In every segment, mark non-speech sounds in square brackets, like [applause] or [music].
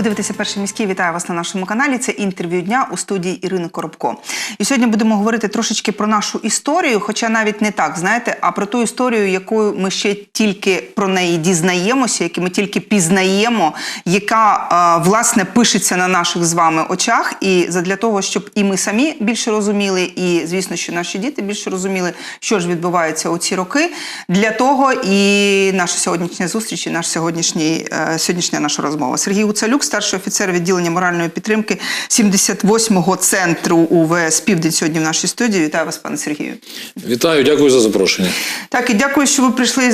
Ви дивитеся перший міський. Вітаю вас на нашому каналі. Це інтерв'ю дня у студії Ірини Коробко. І сьогодні будемо говорити трошечки про нашу історію, хоча навіть не так, знаєте, а про ту історію, якою ми ще тільки про неї дізнаємося, яку ми тільки пізнаємо, яка е, власне пишеться на наших з вами очах. І задля того, щоб і ми самі більше розуміли, і звісно, що наші діти більше розуміли, що ж відбувається у ці роки. Для того і наша сьогоднішня зустріч, і наш сьогоднішній е, сьогоднішня наша розмова. Сергій Уцалюк, старший офіцер відділення моральної підтримки 78-го центру УВС Південь сьогодні в нашій студії. Вітаю вас, пане Сергію. Вітаю, дякую за запрошення. Так, і дякую, що ви прийшли і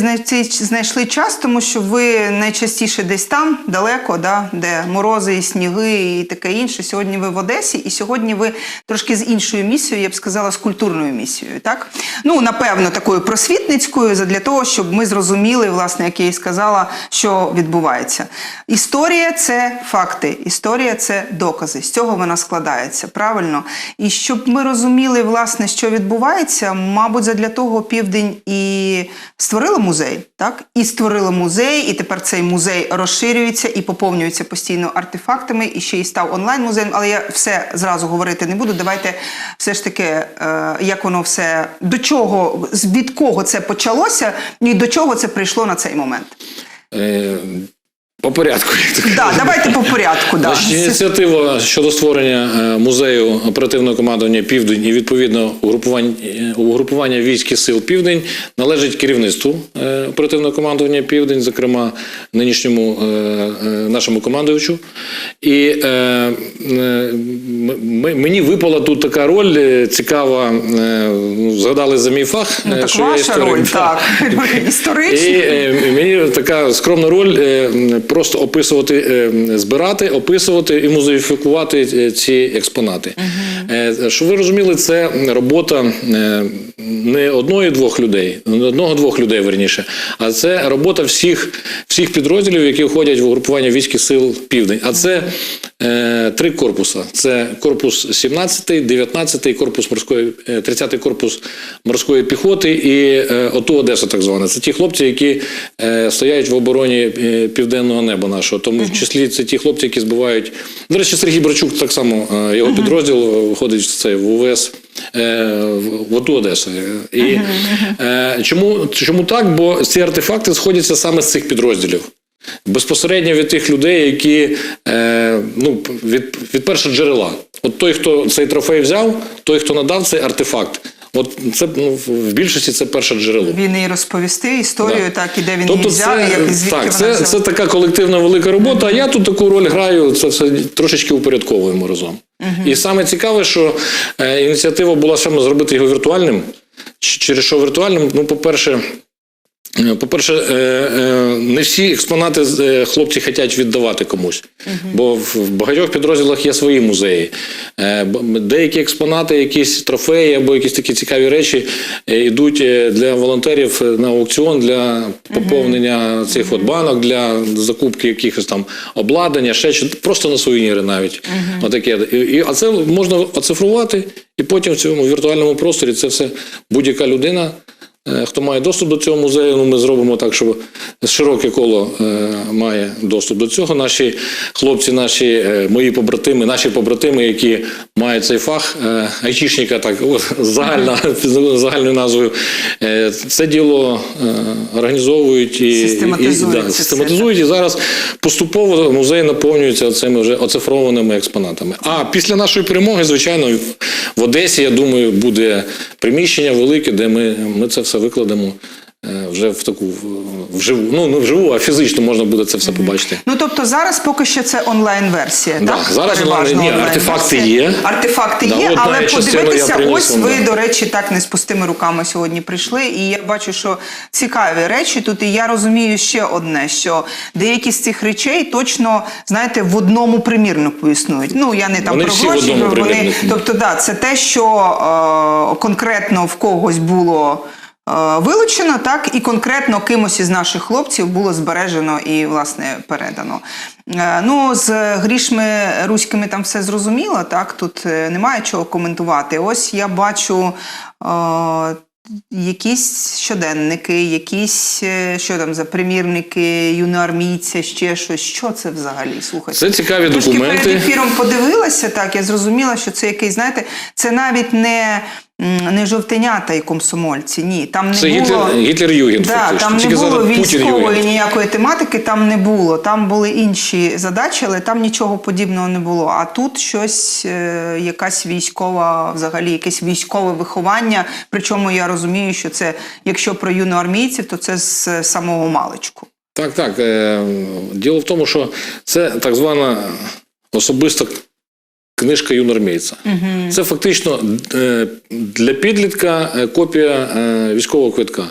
знайшли час, тому що ви найчастіше десь там, далеко, да, де морози і сніги і таке інше. Сьогодні ви в Одесі, і сьогодні ви трошки з іншою місією, я б сказала, з культурною місією. Так? Ну, напевно, такою просвітницькою, для того, щоб ми зрозуміли, власне, як я і сказала, що відбувається. Історія це факти, історія це докази. З цього вона складається, правильно? І щоб ми розуміли, власне, що відбувається, мабуть, задля того південь і створила музей, так? І створила музей, і тепер цей музей розширюється і поповнюється постійно артефактами, і ще й став онлайн-музеєм. Але я все зразу говорити не буду. Давайте все ж таки, е, як воно все до чого, від кого це почалося, і до чого це прийшло на цей момент. По порядку. Да, давайте по порядку. Да. Значить, ініціатива щодо створення е, музею оперативного командування Південь і відповідно угрупування, е, угрупування військ і сил Південь належить керівництву е, оперативного командування Південь, зокрема нинішньому нашому командувачу. І мені випала тут така роль цікава. ну, Згадали за мій фах. Ну, так що я ваша історик. роль, так. [laughs] Історична. е, мені така скромна роль просто описувати, е, збирати, описувати і музеїфікувати е, ці експонати. Е, Щоб ви розуміли, це робота не одної-двох людей, не одного-двох людей верніше, а це робота всіх, всіх підрозділів, які входять в угрупування військ сил Південь. А це е, три корпуса: це корпус 17, 19, корпус морської, е, 30 корпус морської піхоти і е, ОТУ Одеса, так зване. Це ті хлопці, які е, стоять в обороні е, південного неба нашого. Тому в числі це ті хлопці, які збивають. До речі, Сергій Брачук так само е, його підрозділ входить в це в УВС. е, в- Одеса. І, е, чому, чому так? Бо ці артефакти сходяться саме з цих підрозділів. Безпосередньо від тих людей, які е, ну, від, від першого джерела. От той, хто цей трофей взяв, той, хто надав цей артефакт. От це ну, в більшості це перше джерело. Він і розповісти історію, Да. так, і де він Тобто її взяв, це, і як і звідки так, вона це, це така колективна велика робота, а я тут таку роль граю, це все трошечки упорядковуємо разом. І саме цікаве, що е, ініціатива була саме зробити його віртуальним. Через що віртуальним? Ну, по-перше, по-перше, е, е, не всі експонати е, хлопці хочуть віддавати комусь, бо в багатьох підрозділах є свої музеї. Деякі експонати, якісь трофеї або якісь такі цікаві речі йдуть для волонтерів на аукціон для поповнення цих от банок, для закупки якихось там обладнання, ще що просто на сувеніри навіть. А це можна оцифрувати, і потім в цьому віртуальному просторі це все будь-яка людина. Е, Хто має доступ до цього музею, ну ми зробимо так, щоб широке коло е, має доступ до цього. Наші хлопці, наші е, мої побратими, наші побратими, які мають цей фах е, айтішника, так от, загальна [laughs] загальною назвою, е, це діло е, організовують і, і, Систематизують да, систематизують. І зараз поступово музей наповнюється цими вже оцифрованими експонатами. А після нашої перемоги, звичайно, в Одесі, я думаю, буде приміщення велике, де ми, ми це все викладемо вже в таку в- вживу. Ну не вживу, а фізично можна буде це все побачити. Ну тобто зараз поки що це онлайн-версія. Да, так? зараз онлайн- ні, онлайн-версія. артефакти є. Артефакти Да, є, от але подивитися, ось вам, ви, да. до речі, так не з пустими руками сьогодні прийшли. І я бачу, що цікаві речі тут. І я розумію ще одне: що деякі з цих речей точно знаєте в одному примірнику існують. Ну я не там Вони про гроші, вони примірнику. тобто, да, це те, що е, конкретно в когось було. Е, Вилучено так і конкретно кимось із наших хлопців було збережено і власне передано. Е, Ну з грішми руськими там все зрозуміло. Так тут е, немає чого коментувати. Ось я бачу. якісь щоденники, якісь що там за примірники юноармійця, ще щось. Що це взагалі? Слухайте. Це цікаві Трошки документи. перед ефіром подивилася, так я зрозуміла, що це якийсь, знаєте, це навіть не, не жовтенята і комсомольці. Ні, там не Це було. Гітлер, Гітлер Да, там не Тільки було військової ніякої тематики, там не було. Там були інші задачі, але там нічого подібного не було. А тут щось, е, якась військова, взагалі, якесь військове виховання. Причому я розумію, що це, якщо про юноармійців, то це з самого маличку. Так, так. Е, діло в тому, що це так звана особиста книжка юнормійця. Угу. Це фактично е, для підлітка е, копія е, військового квитка.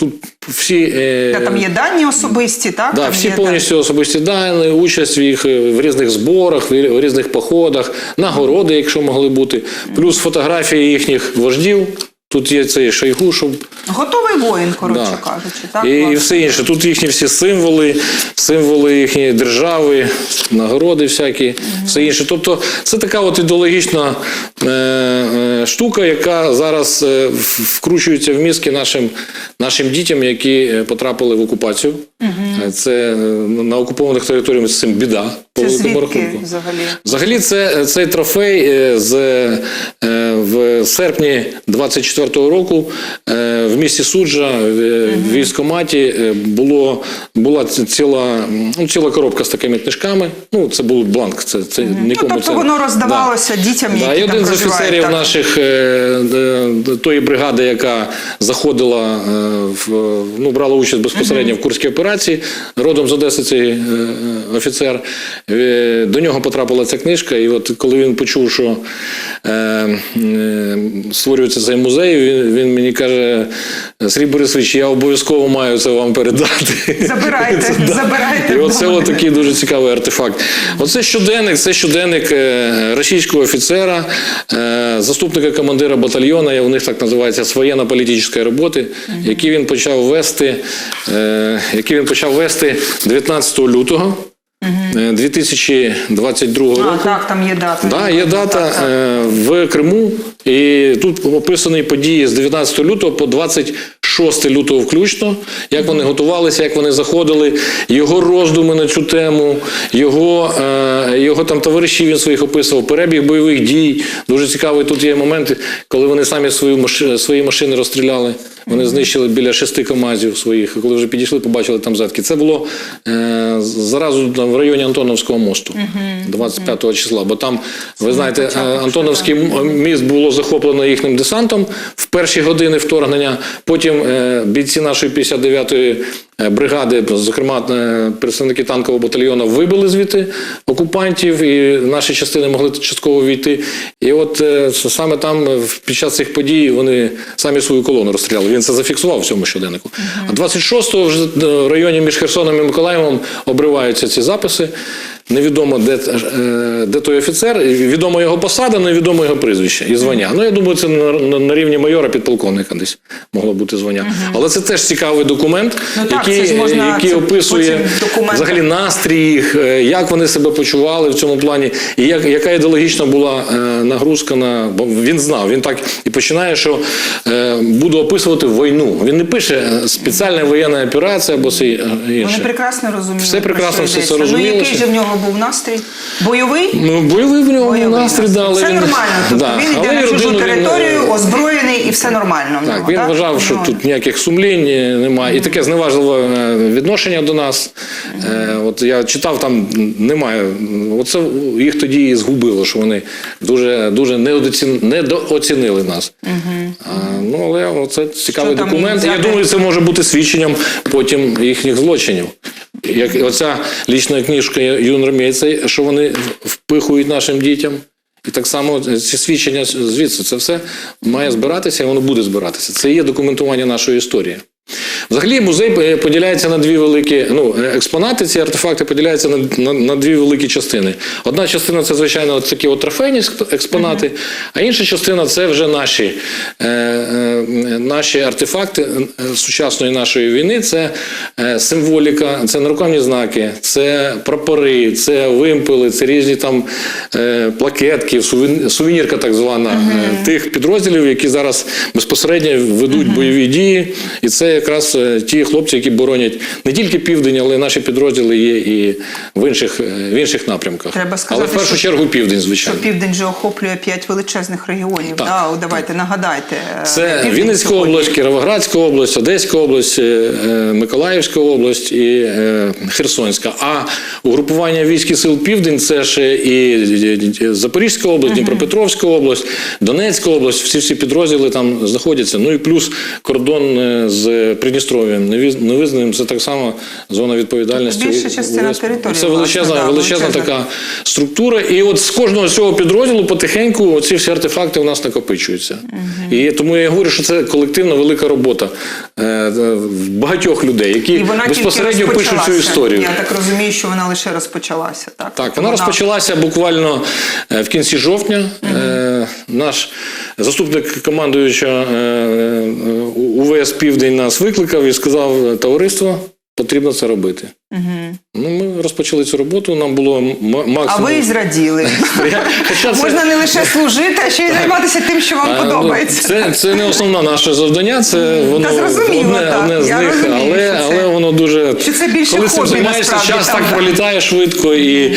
Тут всі. Та там є дані особисті, так? Да, там всі є, повністю особисті дані, участь в їх в різних зборах, в різних походах, нагороди, якщо могли бути, плюс фотографії їхніх вождів. Тут є цей шайгу, щоб. Готовий воїн, коротше Да. кажучи. Так, і, і все інше. Тут їхні всі символи, символи їхньої держави, нагороди всякі, все інше. Тобто це така от ідеологічна е, е, штука, яка зараз е, вкручується в мізки нашим, нашим дітям, які е, потрапили в окупацію. Е, Це е, на окупованих територіях з цим біда. Це звідки взагалі? Взагалі, це цей трофей е, з е, в серпні 24-го року е, в місті Суджа е, в військкоматі е, було була ціла ну, ціла коробка з такими книжками. Ну це був бланк. Це це Ну, тобто це воно роздавалося дітям, Да, які і там один з офіцерів так. наших е, е, тої бригади, яка заходила е, в ну брала участь безпосередньо в Курській операції, родом з Одеси цей е, офіцер. Е, До нього потрапила ця книжка, і от коли він почув, що е, е, створюється цей музей, він, він мені каже: Сергій Борисович, я обов'язково маю це вам передати. Забирайте, [laughs] Це, да. забирайте І оце от такий дуже цікавий артефакт. Оце щоденник, це щоденник російського офіцера, заступника командира батальйону, у них так називається воєнно політичної роботи, який він почав вести, який він почав вести 19 лютого. Е, 2022 року. А, так, там є дата. Да, є дата Так, так. е, в Криму, і тут описані події з 19 лютого по 26 лютого включно, як вони готувалися, як вони заходили, його роздуми на цю тему, його, е, його там товариші він своїх описував, перебіг бойових дій. Дуже цікавий тут є моменти, коли вони самі свою маши- свої машини розстріляли. Вони знищили біля шести КАМАЗів своїх. Коли вже підійшли, побачили там зетки. Це було е, зразу там в районі Антоновського мосту, 25 числа. Бо там, ви знаєте, е, Антоновський міст було захоплено їхнім десантом в перші години вторгнення. Потім бійці нашої 59-ї е, бригади, зокрема е, представники танкового батальйону, вибили звідти окупантів, і наші частини могли частково війти. І от е, саме там е, під час цих подій вони самі свою колону розстріляли. Він це зафіксував в цьому щоденнику. А 26-го вже е, в районі між Херсоном і Миколаєвом обриваються ці записи. Невідомо, де, е, де той офіцер, і відомо його посада, невідомо його прізвище і звання. Ну, я думаю, це на, на, на рівні майора підполковника десь могло бути звання. Але це теж цікавий документ, Ну так, який, можна- який описує взагалі настрій їх, е, як вони себе почували в цьому плані, і як, яка ідеологічна була е, нагрузка на. Бо він знав, він так і починає, що буду описувати війну. Він не пише спеціальна воєнна операція або все е, Вони прекрасно розуміли. Все прекрасно, все це йдеться. Ну, який же в нього був настрій? Бойовий? Ну, бойовий в нього Бойовий настрій, да, але Це він, нормально. Тобто да, він йде на чужу родину він, е, озброєний і все нормально. Так, нього, він вважав, що Ну, тут ніяких сумлінь е, немає. І таке зневажливе е, відношення до нас. Е, От я читав, там немає. Оце їх тоді і згубило, що вони дуже, дуже недооцін- недооцінили нас. А, ну, але це цікавий там документ. Я думаю, це може бути свідченням потім їхніх злочинів. Як оця лічна книжка юнормійця, що вони впихують нашим дітям. І так само ці свідчення звідси, це все має збиратися і воно буде збиратися. Це є документування нашої історії. Взагалі музей е, поділяється на дві великі ну, е, експонати, ці артефакти поділяються на, на, на дві великі частини. Одна частина це, звичайно, от такі от трофейні експ- експонати, а інша частина це вже наші е, е, наші артефакти е, сучасної нашої війни це е, символіка, це нарукавні знаки, це прапори, це вимпели, це різні там е, плакетки, сувен- сувенірка так звана е, тих підрозділів, які зараз безпосередньо ведуть бойові дії. І це якраз е, ті хлопці, які боронять не тільки південь, але наші підрозділи є і в інших, е, в інших напрямках. Треба сказати, але в першу що- чергу південь, Що звичайно. південь же охоплює п'ять величезних регіонів. Так, да? От давайте нагадайте. е, Це Південь Вінницька сьогодні. область, Кіровоградська область, Одеська область, Миколаївська область і Херсонська. А угрупування військ і сил Південь це ще і Запорізька область, Дніпропетровська область, Донецька область. Всі всі підрозділи там знаходяться. Ну і плюс кордон з Придністров'ям невизнаним. Це так само зона відповідальності. Більша частина території, Це величезна, да, величезна величезна. така структура. І от з кожного цього підрозділу потихеньку ці всі артефакти у нас накопичуються. І тому я говорю, що це колективна велика робота е, багатьох людей, які безпосередньо пишуть цю історію. Я так розумію, що вона лише розпочалася. Так, Так, вона розпочалася буквально е, в кінці жовтня. Е, Наш заступник командуюча УВС Південь нас викликав і сказав: товариство, потрібно це робити. Ну, ми розпочали цю роботу. Нам було м- А ви і зраділи. Можна не лише служити, а ще й займатися тим, що вам ну, подобається. Це, це не основне наше завдання, це воно одне, з них, але, але воно дуже. що це більше коли цим займаєшся, час так пролітає швидко і,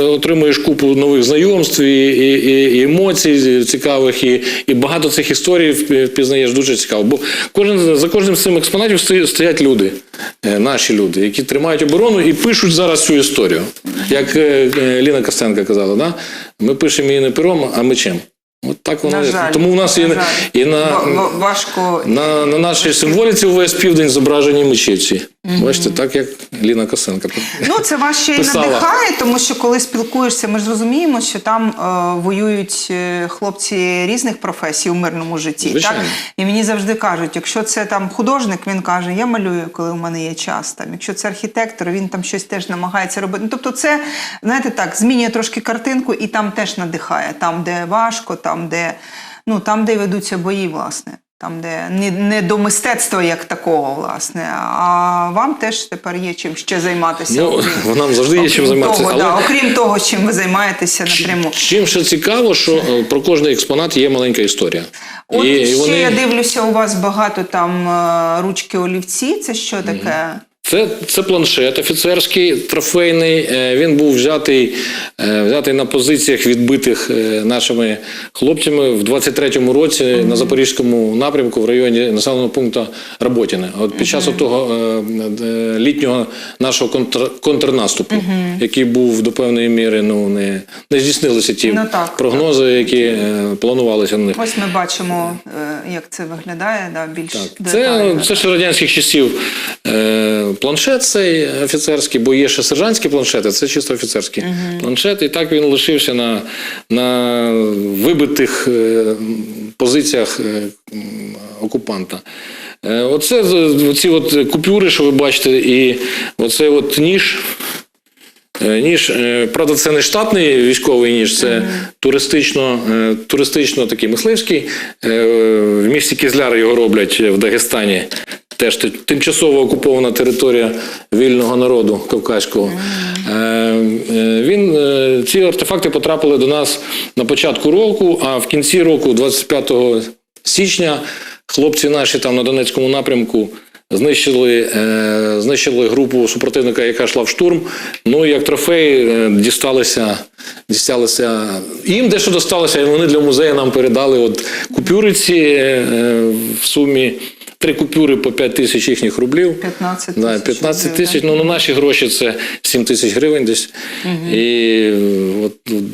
отримуєш купу нових знайомств, і, емоцій цікавих, і, багато цих історій впізнаєш дуже цікаво. Бо кожен, за кожним з цим експонатів стоять, стоять люди, е, наші люди, які тримають оборону і пишуть зараз цю історію. Як е, е, Ліна Костенко казала, да? ми пишемо її не пером, а мечем. От так воно На жаль, Тому в нас на і, жаль. і на, Ва- ва- важко на, на нашій символіці увесь південь зображені мечеті. Бачите, так як Ліна Косенко. Ну, це вас ще й надихає, тому що коли спілкуєшся, ми ж розуміємо, що там е, воюють е, хлопці різних професій у мирному житті. Звичайно. Так? І мені завжди кажуть, якщо це там художник, він каже, я малюю, коли у мене є час. Там, якщо це архітектор, він там щось теж намагається робити. Ну, тобто, це, знаєте, так, змінює трошки картинку і там теж надихає. Там, де важко, там, де, ну, там, де ведуться бої, власне. Там, де не, не до мистецтва як такого, власне, а вам теж тепер є чим ще займатися. Ну, окрім- [laughs] нам завжди є чим займатися, Того, але- да, окрім того, чим ви займаєтеся напряму. Чим ще цікаво, що е, про кожний експонат є маленька історія. От і ще вони- я дивлюся, у вас багато там е, ручки олівці. Це що таке? Це, це планшет офіцерський, трофейний. Е, Він був взятий, е, взятий на позиціях відбитих е, нашими хлопцями в 23-му році на Запорізькому напрямку в районі населеного пункту Роботіне. От під час того е, е, літнього нашого контр, контрнаступу, який був до певної міри, ну не, не здійснилися ті Ну, так, прогнози, які е, планувалися на них. Ось ми бачимо, як це виглядає, да, більш Так, детально. це, це ще радянських часів планшет цей офіцерський, бо є ще сержантські планшети, це чисто офіцерський планшет. І так він лишився на, на вибитих е, позиціях е, окупанта. Е, оце оці от купюри, що ви бачите, і оцей от ніж. Е, Ніж, е, правда, це не штатний військовий ніж, це туристично, е, туристично такий мисливський. В місті Кізляр його роблять в Дагестані. Теж тимчасово окупована територія вільного народу кавказького. Він, ці артефакти потрапили до нас на початку року, а в кінці року, 25 січня, хлопці наші там на Донецькому напрямку Знищили, е, знищили групу супротивника, яка йшла в штурм. Ну і як трофей е, дісталися, дісталися їм дещо досталося, і вони для музею нам передали от купюри ці е, в сумі. Три купюри по 5 тисяч їхніх рублів. 15 Да, тисяч 15 тисяч. Ну, на наші гроші це 7 тисяч гривень десь. І е, от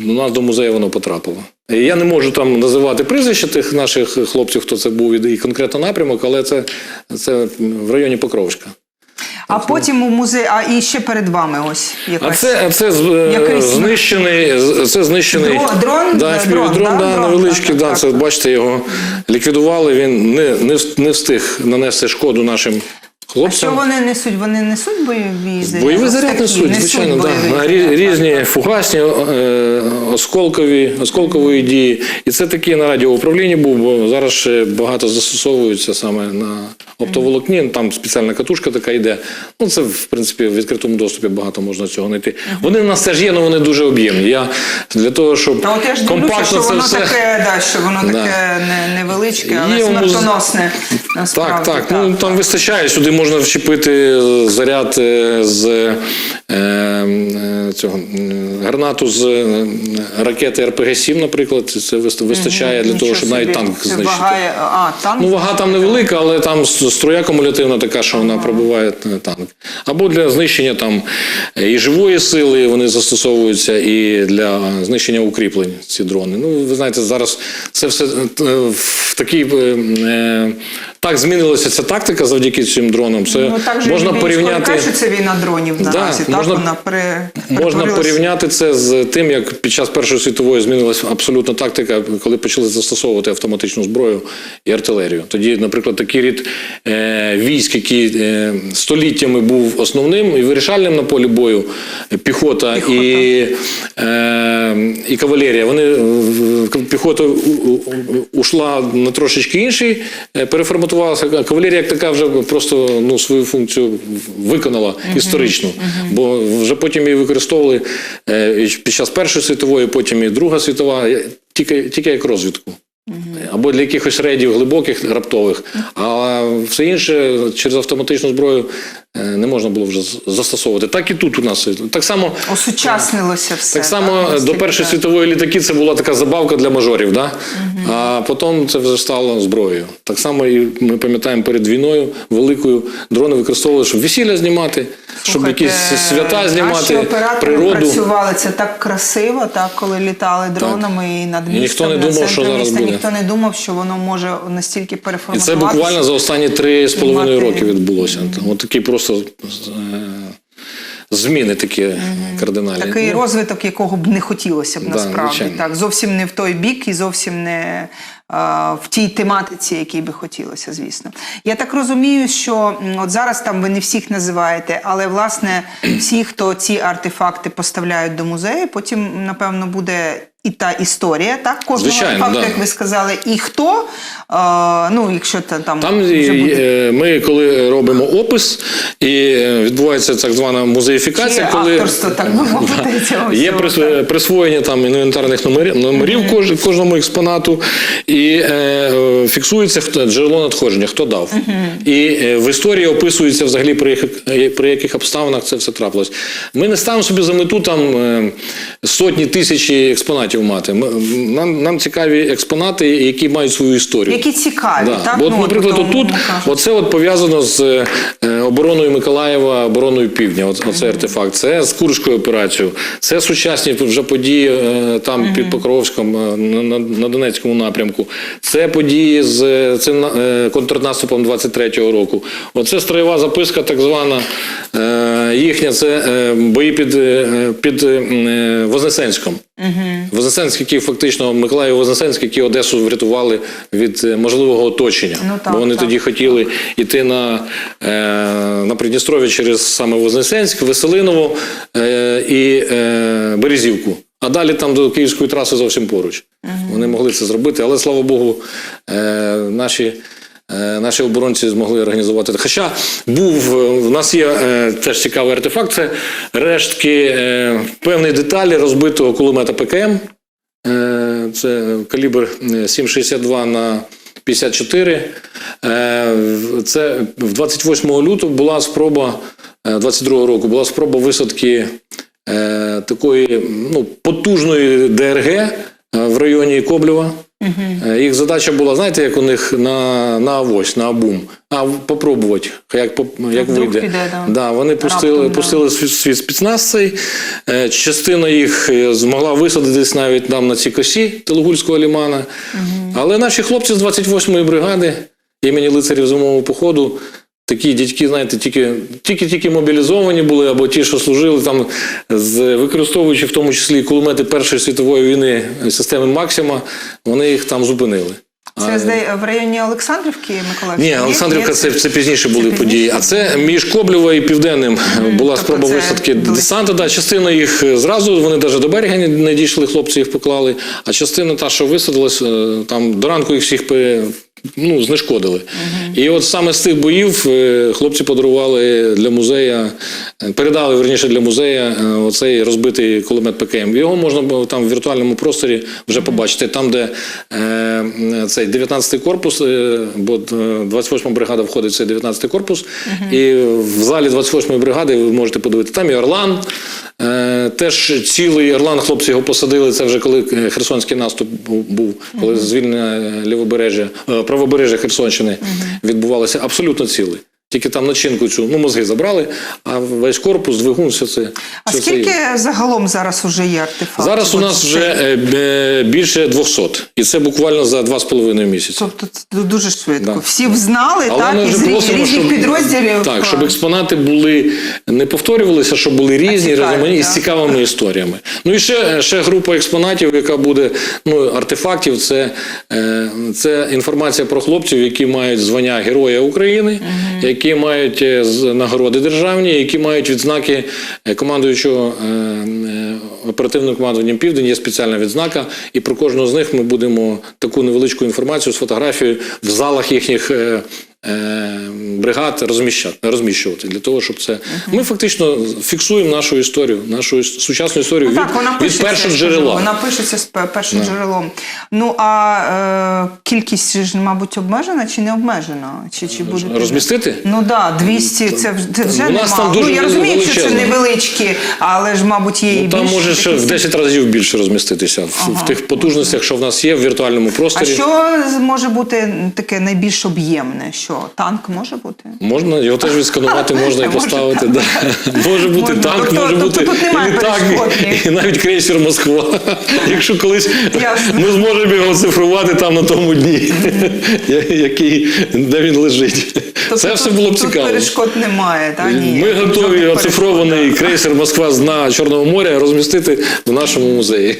у нас до музею воно потрапило. Я не можу там називати прізвища тих наших хлопців, хто це був і конкретно напрямок, але це, це в районі Покровська. А потім у музей, а і ще перед вами ось А якась. це, а це з- е, Якийсь- знищений, це знищений Дрон- дрон? да, Е, дрон, дрон, да? да, Дрон, невеличкий. так, Да, це, бачите, його ліквідували. Він не, не, не встиг нанести шкоду нашим А що вони несуть? Вони несуть бойові заряди? бойовий Ось заряд такі, несуть, звичайно, да. заряд, рі- так, різні так. фугасні, е, осколкові, осколкової дії. І це такі на радіоуправлінні був, бо зараз ще багато застосовуються саме на оптоволокні. Там спеціальна катушка така йде. Ну, це, в принципі, в відкритому доступі багато можна цього знайти. Вони в нас теж є, але вони дуже об'ємні. Я для того, щоб А от я ж дивлюся, що воно все. таке, да, що воно таке не, невеличке, але Є смертоносне. Насправді, Так, так. Ну там вистачає. Сюди можна вщепити е, заряд е, з е, е, цього гранату з ракети РПГ-7, наприклад. Це вист- вистачає для того, щоб навіть танк Це знищити. вагає- а, танк? Ну, вага там невелика, але там струя кумулятивна така, що вона пробиває танк. Або для знищення там і живої сили вони застосовуються, і для знищення укріплень ці дрони. Ну, ви знаєте, зараз це все в такій. Так змінилася ця тактика завдяки цим дронам. Це Ну, так же можна порівняти. що це війна дронів наразі. так, можна- вона пере, Можна порівняти це з тим, як під час Першої світової змінилася абсолютно тактика, коли почали застосовувати автоматичну зброю і артилерію. Тоді, наприклад, такий рід е, військ, який е, століттями був основним і вирішальним на полі бою, е, піхота, І, е, і кавалерія. Вони піхота у- у- ушла на трошечки інший, е, переформатувалася. Кавалерія як така вже просто ну, свою функцію виконала історичну, бо вже потім її використовували е, під час Першої світової, потім і Друга світова, е, тільки, тільки як розвідку. Або для якихось рейдів глибоких, раптових, а все інше через автоматичну зброю е, не можна було вже застосовувати. Так і тут у нас. Так само Осучаснилося все. так само до Першої так. світової літаки це була така забавка для мажорів, да? а потім це вже стало зброєю. Так само і ми пам'ятаємо перед війною великою дрони використовували, щоб весілля знімати, щоб якісь свята знімати, наші природу. працювали це так красиво, так коли літали дронами і над І ніхто не думав, що зараз міста. буде. Ніхто не думав, що воно може настільки І це буквально за останні три з половиною Знімати. роки відбулося. От такі просто е, зміни такі кардинальні. Такий Ну, розвиток, якого б не хотілося б Да, насправді. звичайно. Так, зовсім не в той бік і зовсім не а, в тій тематиці, якій би хотілося, звісно. Я так розумію, що от зараз там ви не всіх називаєте, але власне всі, хто ці артефакти поставляють до музею, потім, напевно, буде. І та історія, так, кожного Звичайно, да. як ви сказали, і хто, а, ну, якщо та- там, Там вже буде е, ми, коли робимо опис, і е, відбувається так звана Чи музеїфікація, коли авторство, так би [laughs] мовити, цього є всього, присвоєння там інвентарних номерів, номерів кож- кожному експонату, і е, е, фіксується хто джерело надходження, хто дав. І е, в історії описується взагалі при яких, е, при яких обставинах це все трапилось. Ми не ставимо собі за мету там е, сотні тисячі експонатів мати. Ми- Нам, нам цікаві експонати, які мають свою історію. Які цікаві, Да. так? Бо, от, Ну, наприклад, от, отут, оце от пов'язано з е, обороною Миколаєва, обороною Півдня. Оце артефакт. Це з Курською операцією. Це сучасні вже події е, там під Покровськом, е, на, на, на Донецькому напрямку. Це події з е, цим е, контрнаступом 23-го року. Оце строєва записка, так звана е, їхня. Це бої під, під Вознесенськом. Вознесенськ, який фактично Миколаїв Вознесенськ, які Одесу врятували від можливого оточення. Ну, так, Бо вони так. тоді хотіли йти на, на Придністров'я через саме Вознесенськ, Веселиново е, і Березівку. А далі там до Київської траси зовсім поруч. Вони могли це зробити, але слава Богу, е, наші. е, Наші оборонці змогли організувати. Хоча був е, в нас є е, теж цікавий артефакт. Це рештки е, певної деталі розбитого кулемета ПКМ. Е, Це калібр е, 7,62 на 54. Е, Це в 28 лютого була спроба, е, 22 року була спроба висадки е, такої ну, потужної ДРГ е, в районі Коблєва. Е, Їх задача була, знаєте, як у них на, на авось, на абум. А попробувати, як, як вийде. піде, да. Да, вони пустили, Раптом, да. пустили свій, свій спецназ цей. Е, Частина їх змогла висадитись навіть там на цій косі Телегульського лімана. Але наші хлопці з 28-ї бригади імені лицарів зимового походу. Такі дядьки, знаєте, тільки, тільки, тільки мобілізовані були, або ті, що служили там, з, використовуючи в тому числі кулемети Першої світової війни системи Максима, вони їх там зупинили. Це здає в районі Олександрівки, Миколаївської? Ні, Олександрівка це, це пізніше були Це події. пізніше? А це між Коблєво і Південним була тобто спроба висадки десанту. Да, частина їх е, зразу, вони навіть до берега не- дійшли, хлопці їх поклали. А частина та, що висадилась, е, там до ранку їх всіх пе- ну, знешкодили. І от саме з тих боїв е, хлопці подарували для музея, е, передали верніше для музея е, оцей розбитий кулемет ПКМ. Його можна було там в віртуальному просторі вже побачити. Там, де е, цей 19-й корпус, е, бо е, 28-ма бригада входить в цей 19-й корпус, і в залі 28-ї бригади ви можете подивитися. Там і Орлан. Е, Теж цілий Орлан, хлопці його посадили. Це вже коли Херсонський наступ був- коли звільнення лівобережжя, правобережжя Херсонщини відбувалося абсолютно цілий. Тільки там начинку цю, ну мозги забрали, а весь корпус, двигун, все це. А все скільки є. загалом зараз уже є артефактів? Зараз у нас це- вже е, більше 200. І це буквально за 2,5 місяці. Тобто це дуже швидко. Да. Всі взнали, Але так, із просимо, різних щоб, підрозділів. так, щоб експонати були не повторювалися, щоб були різні, розумні, і з цікавими [laughs] історіями. Ну і ще, ще група експонатів, яка буде ну, артефактів. Це, е, це інформація про хлопців, які мають звання Героя України, які мають е, нагороди державні, які мають відзнаки е, командуючого е, оперативним командуванням Південь. Є спеціальна відзнака, і про кожного з них ми будемо таку невеличку інформацію з фотографією в залах їхніх. Е, е, Бригад розміщати, розміщувати для того, щоб це ми фактично фіксуємо нашу історію, нашу сучасну історію Ну, так, вона від, від пишеться, першого джерела. Вона пишеться з пе- першим джерелом. Ну а е, кількість ж, мабуть, обмежена чи не обмежена? Чи, чи буде Розмістити? Ну да, 200 це, вже- У нас там дуже ну, я розумію, що це невеличкі, але ж, мабуть, є і Ну, там може ще в 10 разів більше розміститися в, в тих потужностях, що в нас є в віртуальному А просторі. що може бути таке найбільш об'ємне? Що танк може бути? Можна його теж відсканувати, [laughs] можна і поставити. Да. Може бути Можна. танк, Тобто- може тобто бути і літак, і, і навіть крейсер Москва. [laughs] Якщо колись Ясно. ми зможемо його оцифрувати там на тому дні, [laughs] який, де він лежить. Тобто Це все було б тут цікаво. перешкод немає, та? Ні, Ми готові оцифрований крейсер Москва з дна Чорного моря розмістити в нашому музеї.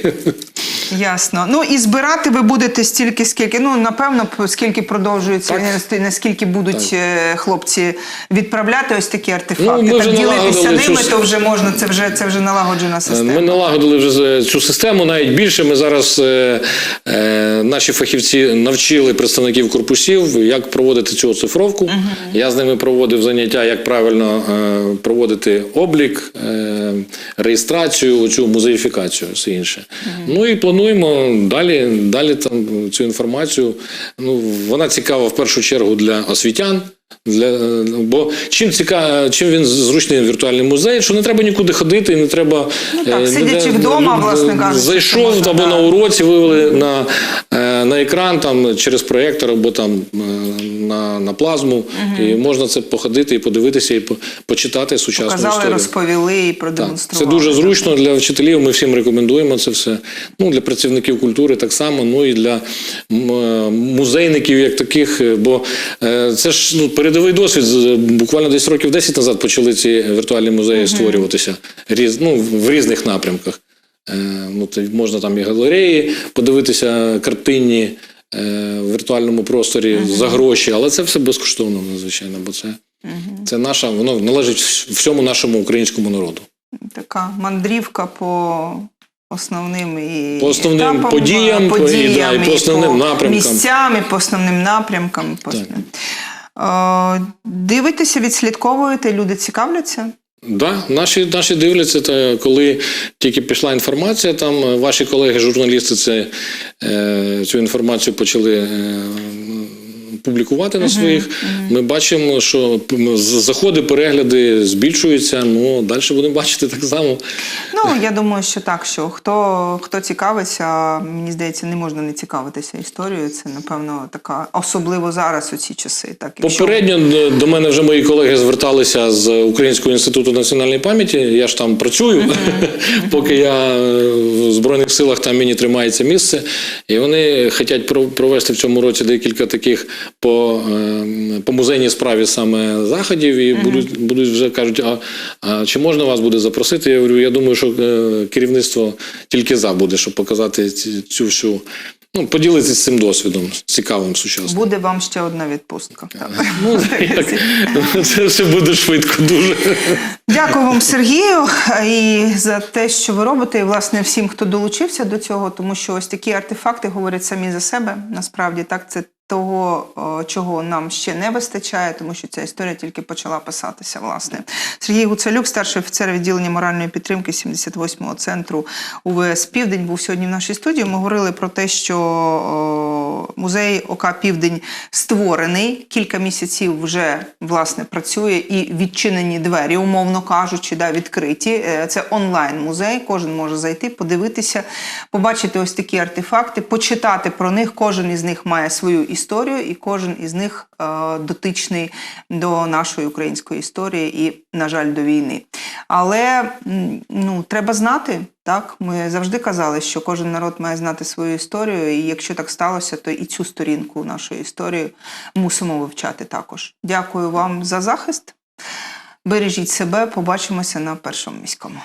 Ясно. Ну і збирати ви будете стільки, скільки. Ну, напевно, скільки продовжується, Так. наскільки- будуть е, хлопці відправляти ось такі артефакти. Ну, ми вже так ділитися ними, цю то вже можна, це вже це вже налагоджена система. Ми налагодили вже цю систему. Навіть більше ми зараз е, е, наші фахівці навчили представників корпусів, як проводити цю оцифровку. Я з ними проводив заняття, як правильно е, проводити облік, е, реєстрацію, цю музеїфікацію, все інше. Ну і плануємо далі, далі там цю інформацію. Ну вона цікава в першу чергу для освітян. Для, бо чим цікав, чим він зручний віртуальний музей, що не треба нікуди ходити, не треба Ну так, е, сидячи вдома, власне кажучи, зайшов можна, або на уроці, вивели на, на екран там через проєктор або там е, на, на плазму, і можна це походити і подивитися, і по- почитати сучасну Показали, історію. розповіли і Так, продемонстрували. це дуже зручно для вчителів. Ми всім рекомендуємо це все. Ну для працівників культури так само. Ну і для е, музейників, як таких. е, Бо е, це ж ну, передовий досвід. Буквально десь років 10 назад почали ці віртуальні музеї створюватися різ, ну, в різних напрямках. Е, Ну, то можна там і галереї подивитися картинні е, в віртуальному просторі за гроші, але це все безкоштовно, звичайно, бо це, це наша, воно належить всьому нашому українському народу. Така мандрівка по основним і По основним етапам, подіям, по- і, да, і по основним напрямкам. місцям, і по основним напрямкам. і По. Е, Дивитеся, відслідковуєте, люди цікавляться? Да, наші, наші дивляться, та коли тільки пішла інформація, там е, ваші колеги-журналісти це, е, цю інформацію почали е, публікувати на своїх. Ми бачимо, що заходи, перегляди збільшуються. Ну, далі будемо бачити так само. Ну, я думаю, що так, що хто, хто цікавиться, мені здається, не можна не цікавитися історією. Це, напевно, така, особливо зараз у ці часи. Так, Попередньо до- до мене вже мої колеги зверталися з Українського інституту національної пам'яті. Я ж там працюю, [laughs] поки я е, в Збройних силах там мені тримається місце. І вони хочуть провести в цьому році декілька таких по, е, по музейній справі саме заходів. І будуть, будуть вже кажуть, а, а чи можна вас буде запросити? Я говорю, я думаю, що е, керівництво тільки за буде, щоб показати цю всю ну, поділитися цим досвідом цікавим сучасним. Буде вам ще одна відпустка. Ну, [laughs] це все буде швидко дуже. Дякую вам, Сергію, і за те, що ви робите, і власне всім, хто долучився до цього, тому що ось такі артефакти говорять самі за себе. Насправді так це. Того, чого нам ще не вистачає, тому що ця історія тільки почала писатися. Власне, Сергій Гуцалюк, старший офіцер відділення моральної підтримки 78-го центру УВС Південь, був сьогодні в нашій студії. Ми говорили про те, що музей ОК Південь створений. Кілька місяців вже власне працює і відчинені двері, умовно кажучи, да, відкриті. Е, Це онлайн-музей. Кожен може зайти, подивитися, побачити ось такі артефакти, почитати про них. Кожен із них має свою історію, і кожен із них е, дотичний до нашої української історії і, на жаль, до війни. Але ну, треба знати. Так, ми завжди казали, що кожен народ має знати свою історію, і якщо так сталося, то і цю сторінку нашої історії мусимо вивчати також. Дякую вам за захист. Бережіть себе, побачимося на першому міському.